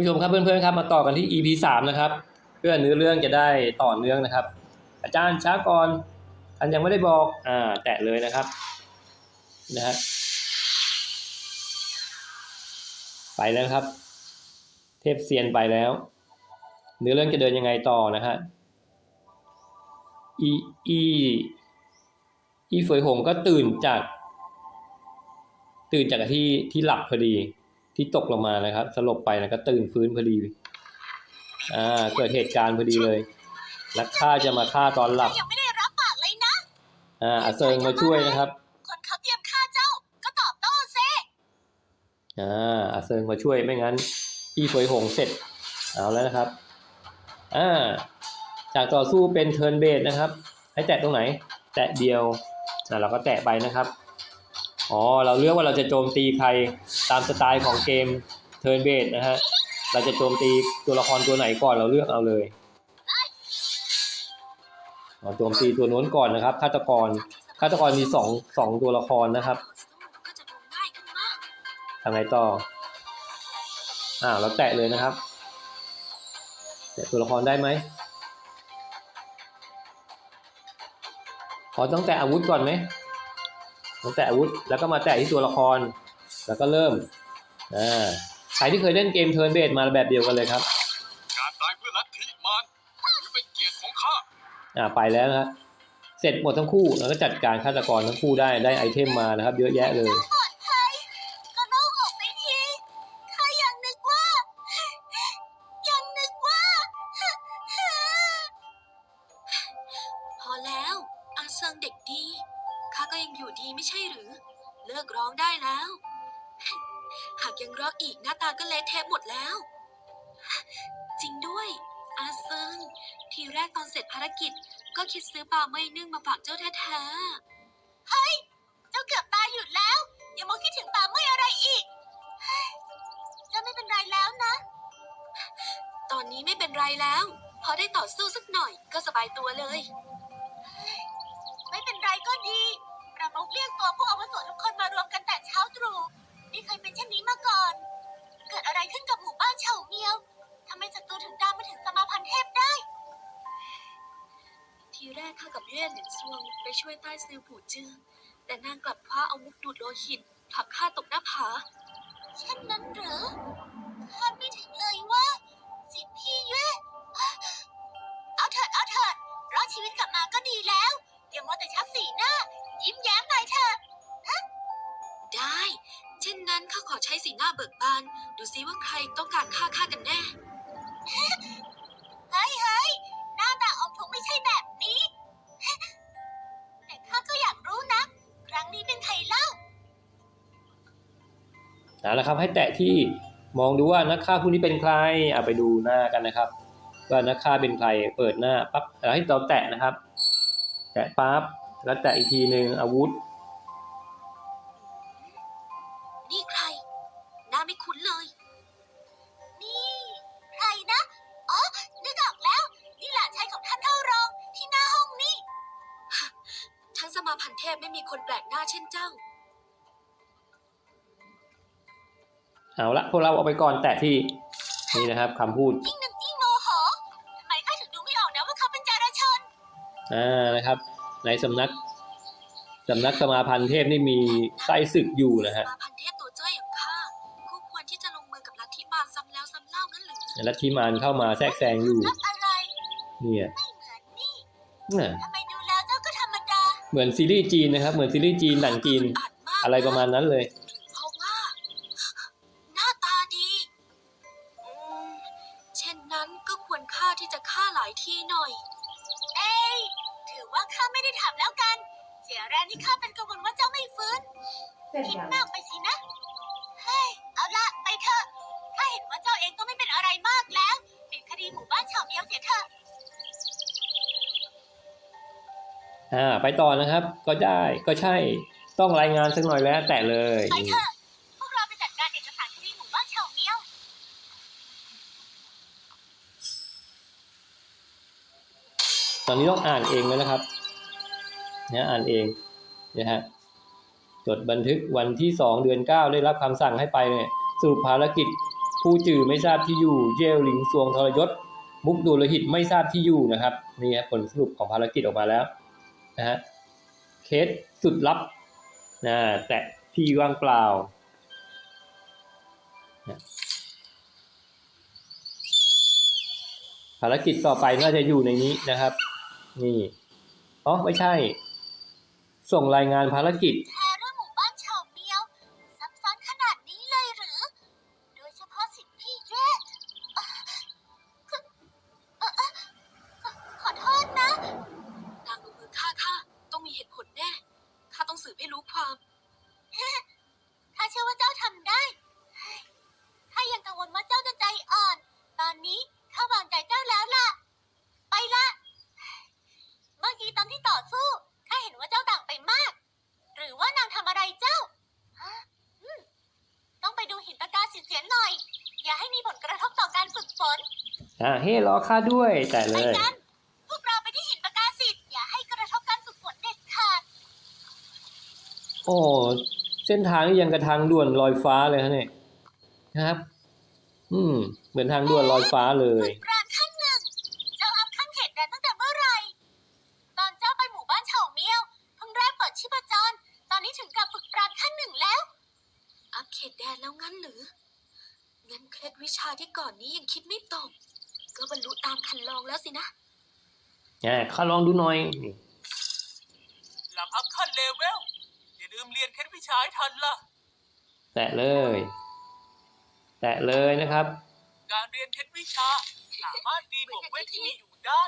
ผู้ชมครับเพื่อนๆครับมาต่อกันที่ EP สามนะครับ เพื่อเนื้อเรื่องจะได้ต่อเนื่องนะครับ อาจารย์ช้าก่อนท่านยังไม่ได้บอกอ่าแตะเลยนะครับนะฮะไปแล้วครับ เทพเซียนไปแล้ว เนื้อเรื่องจะเดินยังไงต่อนะฮะอีอีอีเฟยหงก็ตื่นจาก ตื่นจากที่ที่หลับพอดี ที่ตกลงมานะครับ สลบไปแล้วก็ตื่นฟื้นพอดีอ่าเกิดเหตุการณ์พอดีเลยนักฆ่าจะมาฆ่าตอนหลับยังไม่ได้รับปากเลยนะอ่าอาเซิงมาช่วยนะครับ คนเขาเตรียมฆ่าเจ้าก็ตอบโต้เซอ่าอาเซิงมาช่วยไม่งั้นอีเฟยหงเสร็จเอาแล้วนะครับอ่าจากต่อสู้เป็นเทิร์นเบสนะครับ ให้แตะตรงไหน แตะเดียวอ่าเราก็แตะไปนะครับ อ๋อ เราเลือกว่าเราจะโจมตีใครตามสไตล์ของเกมเทิร์นเบสนะฮะ เราจะโจมตีตัวละครตัวไหนก่อนเราเลือกเอาเลยโจมตีตัวโน้นก่อนนะครับฆาตกรฆาตกรมีสองสองตัวละครนะครับก็จะดูง่ายขึ้นมากทำไงต่ออ่าเราแตะเลยนะครับ แตะตัวละครได้ไหมขอต้องแตะอาวุธก่อนไหม ต้องแตะอาวุธ แล้วก็มาแตะที่ตัวละคร แล้วก็เริ่มอ่าใครที่เคยเล่นเกมเทิร์นเบสมาแบบเดียวกันเลยครับการตายเพื่อลัทธิมารถือเป็นเกียรติของข้าอ่าไปแล้วนะครับเสร็จหมดทั้งคู่แล้วก็จัดการฆาตกรทั้งคู่ได้ได้ไอเทมมานะครับ เยอะแยะเลยปลอดภัยก็โล่งออกไปทีข้ายังนึกว่ายังนึกว่าพอแล้วอาเซิงเด็กดี ข้าก็ยังอยู่ดีไม่ใช่หรือ เลิกร้องได้แล้ว หากยังร้องอีกหน้าตาก็เละเทะหมดแล้ว จริงด้วย อาเซิงทีแรกตอนเสร็จภารกิจ ก็คิดซื้อปลาไม่นึ่งมาฝากเจ้าแท้ๆเฮ้ย เจ้าเกือบตายอยู่แล้ว อย่ามาคิดถึงปลาไม่อะไรอีกเฮ้ยเจ้าไม่เป็นไรแล้วนะ ตอนนี้ไม่เป็นไรแล้ว พอได้ต่อสู้สักหน่อยก็สบายตัวเลย ช่วยใต้ซิลผู่จื้อแต่นางกลับคว้าอาวุธดูดโลหิตผลักข้าตกหน้าผาเช่นนั้นหรือคาดไม่ถึงเลยว่าสิทธิพี่เย่เอาเถิดเอาเถิดรอดชีวิตกลับมาก็ดีแล้วอย่ามัวแต่ชักสีหน้า ยิ้มแย้มหน่อยเถอะฮะได้ เช่นนั้นข้าขอใช้สีหน้าเบิกบาน ดูซิว่าใครต้องการฆ่าข้ากันแน่ นะครับ ให้แตะที่มองดูว่านักฆ่าผู้นี้เป็นใครเอาไปดูหน้ากันนะครับ ว่านักฆ่าเป็นใครเปิดหน้าปั๊บแล้วให้เราแตะนะครับ แตะปั๊บแล้วแตะอีกทีหนึ่งอาวุธ พวกเราเอาไปก่อนแตะที่นี่นะครับคำพูดยิ่งนึกยิ่งโมโหทำไมข้าถึงดูไม่ออกนะว่าเขาเป็นจาราชนอ่านะครับ ในสำนักสำนักสมาพันธ์เทพนี่มีไส้ศึกอยู่นะฮะสมาพันธ์เทพตัวจ้อยอย่างข้าคู่ควรที่จะลงมือกับลัทธิมารซ้ำแล้วซ้ำเล่างั้นหรือและที่มารเข้ามาแทรกแซงอยู่ รับอะไรเนี่ยไม่เหมือนนี่น่ะทำไมดูแล้วเจ้าก็ธรรมดาเหมือนซีรีส์จีนนะครับ เหมือนซีรีส์จีนหนังจีนอาจมากอะไรประมาณนั้นเลย หลายที่หน่อย เอ้ยถือว่าข้าไม่ได้ถามแล้วกัน เสียแรงที่ข้าเป็นกังวลว่าเจ้าไม่ฟื้นคิดมากไปสินะ เฮ้ย เอาละไปเถอะ ข้าเห็นว่าเจ้าเองก็ไม่เป็นอะไรมากแล้วปิดคดีหมู่บ้านเฉาเมียวเสียเถอะ อ่าไปต่อนะครับ ก็ได้ก็ใช่ต้องรายงานสักหน่อยแล้วแตะเลย ไปเถอะ พวกเราไปจัดการเอกสารคดีหมู่บ้านเฉาเมียว ต อนนี้ต้องอ่านเองเลยนะครับนะอ่านเองนะฮะจดบันทึกวันที่สองเดือนเก้าได้รับคำสั่งให้ไปเนี่ยสรุปภารกิจ ผู้จื่อไม่ทราบที่อยู่เยลหลิงซวงทรยศ มุกดูลหิตไม่ทราบที่อยู่นะครับนี่ครับผลสรุปของภารกิจออกมาแล้วนะฮะเคสสุดลับนะแตะที่ว่างเปล่าภารกิจต่อไปน่าจะอยู่ในนี้นะครับ นี่ อ๋อ ไม่ใช่ ส่งรายงานภารกิจ อ่าเฮ้รอค่าด้วยแต่เลไปย กันพวกเราไปที่หินปะกาสิอย่าให้กระทบการฝึกฝนเด็ดขาดโอ้เส้นทางนี่ยังกระทางด่วนลอยฟ้าเลยฮะเนี่ยนะครับ อืม เหมือนทางด่วนลอยฟ้าเลย ฝึก อ่าข้าลองดูหน่อยนี่หลังอัพขั้นเลเวล อย่าลืมเรียนเคล็ดวิชาให้ทันล่ะ แตะเลย แตะเลยนะครับ การเรียนเคล็ดวิชา สามารถตีบวกเวทที่มีอยู่ได้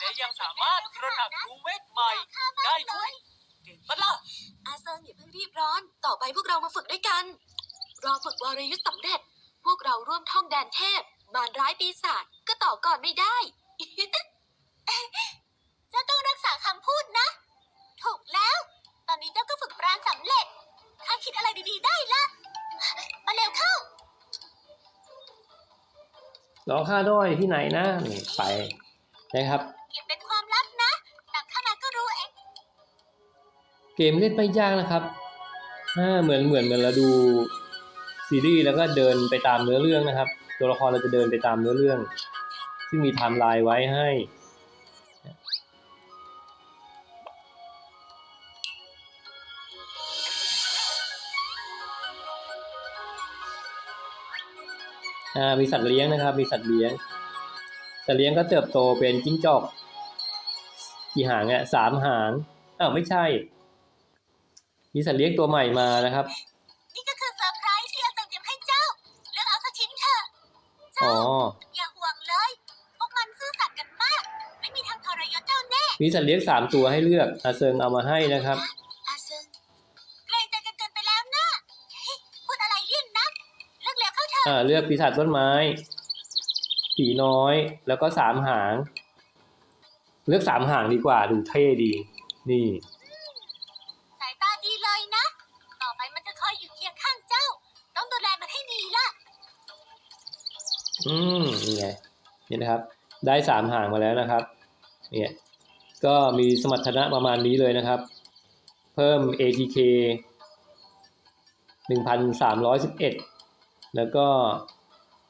และยังสามารถตระหนักรู้เวทใหม่ ได้ด้วยเก่งปะล่ะอาเซิงอย่าเพิ่งรีบร้อน ต่อไปพวกเรามาฝึกด้วยกัน รอฝึกวรยุทธ์สำเร็จ พวกเราร่วมท่องแดนเทพ มารร้ายปีศาจก็ต่อก่อนไม่ได้ เจ้าต้องรักษาคำพูดนะ ถูกแล้ว ตอนนี้เจ้าก็ฝึกปราณสำเร็จ ข้าคิดอะไรดีๆได้ละมาเร็วเข้า รอค่าด้วยที่ไหนนะนี่ไปนะครับ เก็บเป็นความลับนะหลังข้ามาก็รู้เอง เกมเล่นไม่ยากนะครับอ่าเหมือนเหมือนเหมือนเราดูซีรีส์แล้วก็เดินไปตามเนื้อเรื่องนะครับ ตัวละครเราจะเดินไปตามเนื้อเรื่อง ซึ่งมีไทม์ไลน์ไว้ให้ อ่ามีสัตว์เลี้ยงนะครับ มีสัตว์เลี้ยง สัตว์เลี้ยงก็เติบโตเป็นจิ้งจอกกี่หางอะสามหางอ้าวไม่ใช่ มีสัตว์เลี้ยงตัวใหม่มานะครับนี่ก็คือเซอร์ไพรส์ที่อาเซิงเตรียมให้เจ้าเลือกเอาสักชิ้นเถอะอ๋เจ้าออย่าห่วงเลยพวกมันซื่อสัตย์กันมาก ไม่มีทางทรยศเจ้าแน่มีสัตว์เลี้ยงสามตัวให้เลือกอาเซิงเอามาให้นะครับ อกแล้วเข้าเถอะอ่าเลือกปีศาจต้นไม้ ผีน้อยแล้วก็สามหาง เลือกสามหางดีกว่าดูเท่ดี นี่ สายตาดีเลยนะ ต่อไปมันจะคอยอยู่เคียงข้างเจ้า ต้องดูแลมันให้ดีล่ะ อืมนี่ไงนี่นะครับ ได้สามหางมาแล้วนะครับ เนี่ย ก็มีสมรรถนะประมาณนี้เลยนะครับ เพิ่ม ATK 1,311 แล้วก็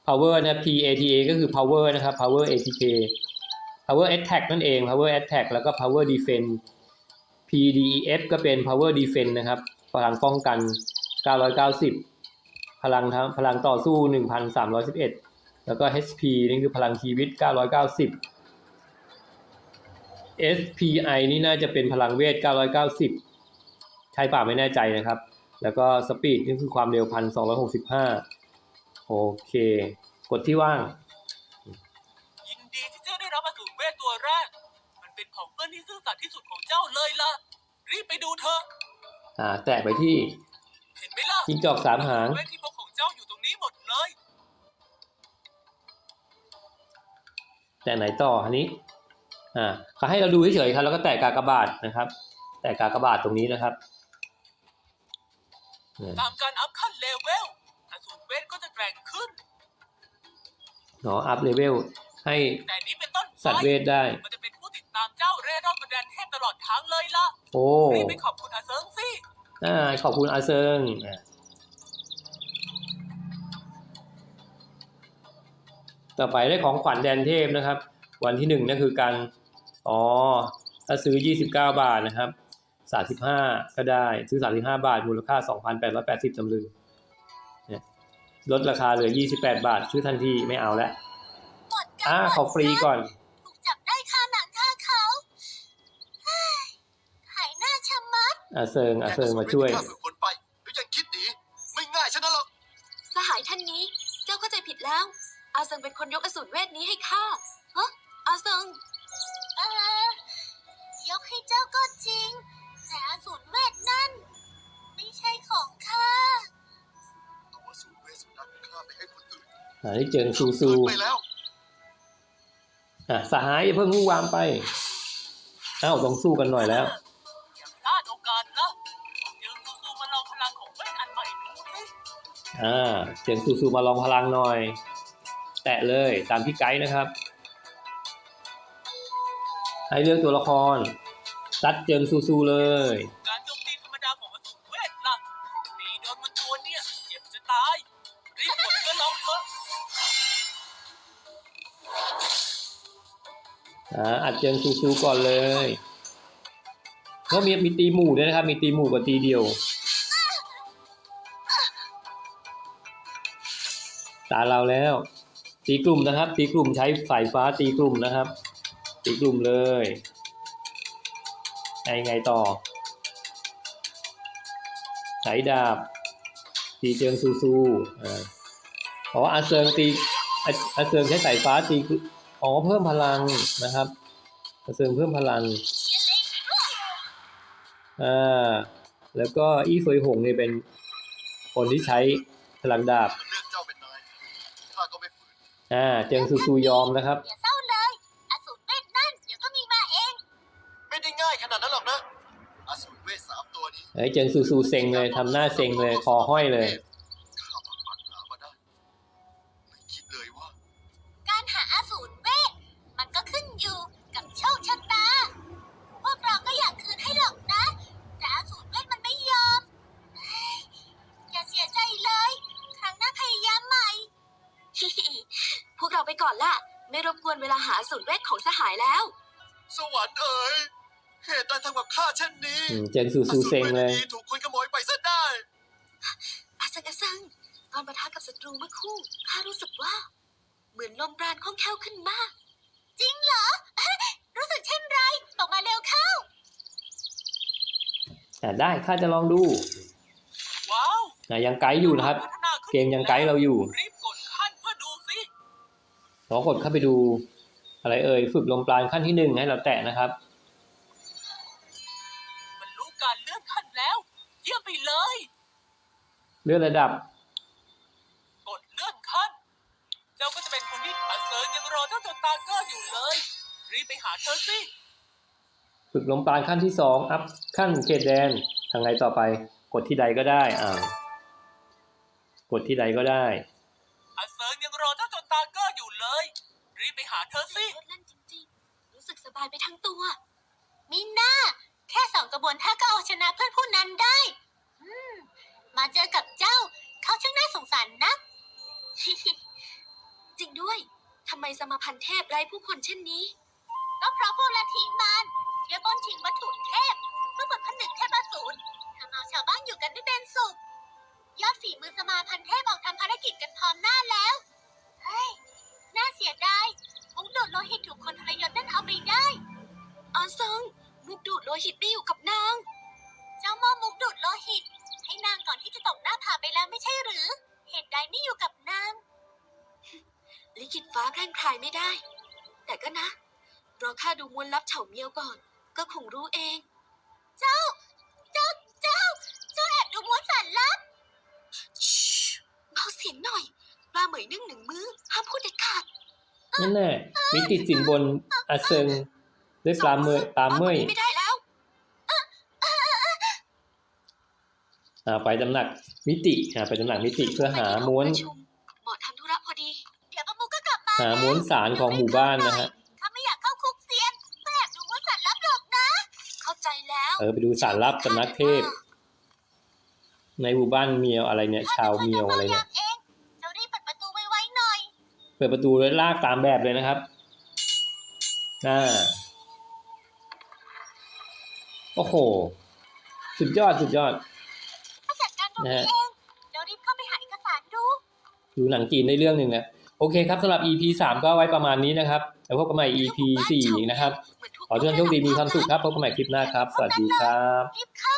power นะ PATA ก็คือ power นะครับ power ATK power attack นั่นเอง power attack แล้วก็ power defense PDEF ก็เป็น power defense นะครับ พลังป้องกัน 990 พลังทั้งพลังต่อสู้ 1,311 แล้วก็ HP นี่คือพลังชีวิต 990 SPI นี่น่าจะเป็นพลังเวท 990 ใช่ป่าไม่แน่ใจนะครับ แล้วก็สปีดนี่คือความเร็ว 1,265 โอเค กดที่ว่าง ยินดีที่เจ้าได้รับอสูรเวทตัวแรก มันเป็นของเพื่อนที่ซื่อสัตย์ที่สุดของเจ้าเลยล่ะ รีบไปดูเถอะ อ่า แตะไปที่ เห็นไหมล่ะจิ้งจอกสามหาง เวทที่พกของเจ้าอยู่ตรงนี้หมดเลย แตะไหนต่ออันนี้ อ่าเขาให้เราดูเฉยๆครับ แล้วก็แตะกากบาทนะครับ แตะกากบาทตรงนี้นะครับเนี่ยตามการอัพขั้นเลเว แกร่งขึ้นเนาะอัพเลเวลให้แต่นี้เป็นต้นไปสัตว์เวทได้ มันจะเป็นผู้ติดตามเจ้าเร่ร่อนบนแดนเทพตลอดทางเลยล่ะ โอ้รีบไปขอบคุณอาเซิงสิอ่าขอบคุณอาเซิงอ่าต่อไปได้ของขวัญแดนเทพนะครับ วันที่หนึ่งนั่นคือการอ๋อถ้าซื้อ 29 บาทนะครับ 35 ก็ได้ ซื้อ 35 บาท มูลค่า 2,880ตำลึงเนี่ย ลดราคาเหลือ 28 บาท ซื้อทันทีไม่เอาแล้วหมดกันอ่าหมดขอฟรีก่อน ถูกจับได้ค่าหนังค่าเขาเฮ้ยขายหน้าชะมัด อาเซิงอาเซิงมาช่วยข้าฝึกฝนไปแล้วยังคิดหนีไม่ง่ายฉะนั้นหรอกสหายท่านนี้ เจ้าเข้าใจผิดแล้ว อาเซิงเป็นคนยกอสูรเวทนี้ให้ข้าฮะอาเซิง เออยกให้เจ้าก็จริง แต่อสูรเวทนั่น ไม่ใช่ของข้า ตัวสูงเวสุนัขข้าไปให้คนอื่นอ่าได้เจิงซูซูเกินไปแล้วอะสหายอย่าเพิ่งวู่วามไปอ้าวต้องสู้กันหน่อยแล้วอย่าพลาดโอกาสนะยืนสู้ๆมาลองพลังของเวทอันใหม่ดูสิอ่าเจิงซูซูมาลองพลังหน่อย แตะเลยตามพี่ไกด์นะครับ ให้เลือกตัวละครซัดเจิงซูซูเลย อัดเจิงซูซูก่อนเลยก็มีมีตีหมู่ด้วยนะครับ มีตีหมู่กับตีเดียว ตาเราแล้ว ตีกลุ่มนะครับ ตีกลุ่มใช้สายฟ้าตีกลุ่มนะครับ ตีกลุ่มเลยไงไงต่อใช้ดาบ ตีเจิงซูซูอ่าอ๋ออาเซิงตีอาเซิงใช้สายฟ้าตี อ๋อเพิ่มพลังนะครับอาเซิงเพิ่มพลังอ่าแล้วก็อี้เฟยหงเนี่ยเป็นคนที่ใช้พลังดาบเลือกเจ้าเป็นนายข้าก็ไม่ฝืนอ่าเจิงซูซูยอมนะครับอย่าเศร้าเลยอสูรเวทนั่นเดี๋ยวก็มีมาเอง ไม่ได้ง่ายขนาดนั้นหรอกนะอสูรเวทสามตัวนี้ไอ้ยเจิงซูซูเซ็งเลยทำหน้าเซ็งเลยคอห้อยเลย วลาหาอสูรเวทของสหายแล้ว สวรรค์เอ๋ยเหตุใดทำกับข้าเช่นนี้อืมเจิงซูซูเซ็งเลย อสูรวทนี้ถูกคนขโมยไปซะได้ อาซังอาซังตอนปะทะกับศัตรูเมื่อครู่ข้ารู้สึกว่า เหมือนลมปราณคล่องแคล่วขึ้นมาก จริงเหรอ รู้สึกเช่นไรบอกมาเร็วเข้าอ่าได้ข้าจะลองดูว้าวอ่ายังไกด์อยู่นะครับ พัฒนาขึ้นเกมยังไกด์เราอยู่ รีบกดขั้นเพื่อดูสิลองกดเข้าไปดู อะไรเอ่ยฝึกลมปราณขั้นที่หนึ่งให้เราแตะนะครับมันรู้การเลื่อนขั้นแล้ว เยี่ยมไปเลย เลื่อนระดับ กดเลื่อนขั้น เจ้าก็จะเป็นคนที่อาเซิร์ยังรอเจ้าจนตาเกอร์อยู่เลย รีบไปหาเธอสิฝึกลมปราณขั้นที่สองอัพขั้นเขตแดนทางไหนต่อไป กดที่ใดก็ได้อ่ากดที่ใดก็ได้อาเซิร์ยังรอเจ้าจนตาเกอร์อยู่เลย รีบไปหาเธอสิ รถเล่นจริงๆ รู้สึกสบายไปทั้งตัว มิน่า แค่สองกระบวนท่าก็เอาชนะเพื่อนผู้นั้นได้ อืม มาเจอกับเจ้า เขาช่างน่าสงสารนัก จริงด้วยทำไมสมาพันธ์เทพไร้ผู้คนเช่นนี้ ก็เพราะพวกลัทธิมารเที่ยบนชิงวัตถุเทพเพื่อบทผนึกเทพอสูรทำเอาชาวบ้านอยู่กันไม่เป็นสุข ยอดฝีมือสมาพันธ์เทพออกทำภารกิจกันพร้อมหน้าแล้ว เฮ้ย ถูกคนทรยศนั่นเอาไปได้อาซัง มุกดูดโลหิตไม่อยู่กับนาง เจ้ามอบมุกดูดโลหิต ให้นางก่อนที่จะตกหน้าผาไปแล้วไม่ใช่หรือ เหตุใดไม่อยู่กับนาง ลิขิตฟ้าแพร่งพรายไม่ได้ แต่ก็นะ รอข้าดูมวลลับเฉาเมียวก่อน ก็คงรู้เอง เจ้า เจ้า เจ้า เจ้าแอบดูมวลสารลับชิเบาเสียงหน่อย ปลาเหมยนึ่งหนึ่งมือห้ามพูดเด็ดขาด นั่นแน่มีติดสินบนอาเซิงด้วยปลาเมยปลาเมยไม่ได้แล้วอ่าไปตำหนักมิติอ่าไปตำหนักมิติเพื่อหาม้วนประชุเหมาะทำธุระพอดี เดี๋ยวป้ามุกก็กลับมาหาม้วนสารของหมู่บ้านนะฮะข้าไม่อยากเข้าคุกเซียนก็แอบดูว่าสารลับหรอกนะ เข้าใจแล้วเออไปดูสารลับสำนักเทพ ในหมู่บ้านเมียวอะไรเนี่ย ชาวเมียวอะไรเนี่ย เองเจ้ารีบเปิดประตูไว้ๆหน่อยเปิดประตูแล้วลากตามแบบเลยนะครับอ่าโอ้โห สุดยอดสุดยอดจัดการตรงนะนี้ฮะเองเดี๋ยวรีบเข้าไปหาเอกสารดู ดูหนังจีนได้เรื่องหนึ่งนะโอเคครับสำหรับ EP สามก็ไว้ประมาณนี้นะครับ แล้วพบกันใหม่ EP สี่นะครับ ขอให้ทุกท่านโชคดีมีความสุขครับ พบกันใหม่คลิปหน้าครับ สวัสดีครับรีบเข้า